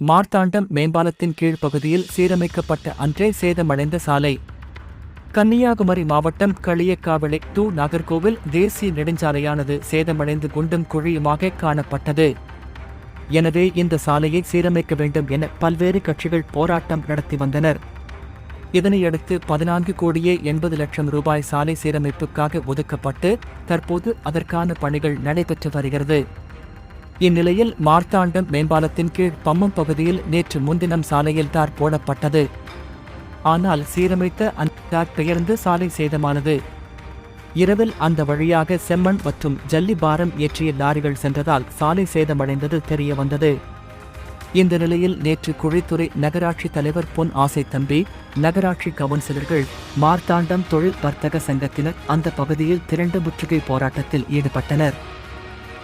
மார்த்தாண்டம் மேம்பாலத்தின் கீழ் பகுதியில் சீரமைக்கப்பட்ட அன்றே சேதமடைந்த சாலை. கன்னியாகுமரி மாவட்டம் களியக்காவிளை டு நாகர்கோவில் தேசிய நெடுஞ்சாலையானது சேதமடைந்து குண்டும் குழியுமாக காணப்பட்டது. எனவே இந்த சாலையை சீரமைக்க வேண்டும் என பல்வேறு கட்சிகள் போராட்டம் நடத்தி வந்தனர். இதனையடுத்து பதினான்கு கோடியே எண்பது லட்சம் ரூபாய் சாலை சீரமைப்புக்காக ஒதுக்கப்பட்டு தற்போது அதற்கான பணிகள் நடைபெற்று வருகிறது. இந்நிலையில் மார்த்தாண்டம் மேம்பாலத்தின் கீழ் பம்மம் பகுதியில் நேற்று முன்தினம் சாலையில் தார் போடப்பட்டது. ஆனால் சீரமைத்த அந்த தார் பெயர்ந்து சாலை சேதமானது. இரவில் அந்த வழியாக செம்மண் மற்றும் ஜல்லி பாரம் ஏற்றிய லாரிகள் சென்றதால் சாலை சேதமடைந்தது தெரிய வந்தது இந்த நிலையில் நேற்று குழித்துறை நகராட்சி தலைவர் பொன் ஆசை தம்பி நகராட்சி கவுன்சிலர்கள் மார்த்தாண்டம் தொழில் வர்த்தக சங்கத்தினர் அந்த பகுதியில் திரண்டு முற்றுகை போராட்டத்தில் ஈடுபட்டனர்.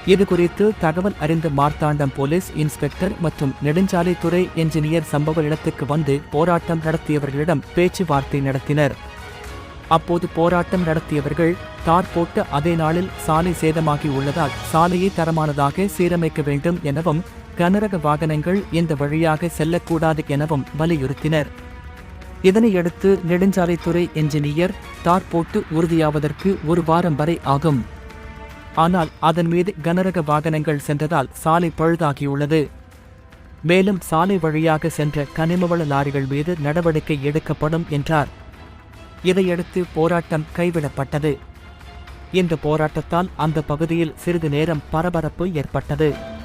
இது குறித்து தகவல் அறிந்த மார்த்தாண்டம் போலீஸ் இன்ஸ்பெக்டர் மற்றும் நெடுஞ்சாலைத்துறை என்ஜினியர் சம்பவ இடத்துக்கு வந்து போராட்டம் நடத்தியவர்களிடம் பேச்சுவார்த்தை நடத்தினர். அப்போது போராட்டம் நடத்தியவர்கள் தார் போட்ட அதே நாளில் சாலை சேதமாகி உள்ளதால் சாலையை தரமானதாக சீரமைக்க வேண்டும் எனவும் கனரக வாகனங்கள் இந்த வழியாக செல்லக்கூடாது எனவும் வலியுறுத்தினர். இதனையடுத்து நெடுஞ்சாலைத்துறை என்ஜினியர் தார் போட்டு உறுதியாவதற்கு ஒரு வாரம் வரை ஆகும். ஆனால் அதன் மீது கனரக வாகனங்கள் சென்றதால் சாலை பழுதாகியுள்ளது. மேலும் சாலை வழியாக சென்ற கனிமவள லாரிகள் மீது நடவடிக்கை எடுக்கப்படும் என்றார். இதையடுத்து போராட்டம் கைவிடப்பட்டது. இந்த போராட்டத்தால் அந்த பகுதியில் சிறிது நேரம் பரபரப்பு ஏற்பட்டது.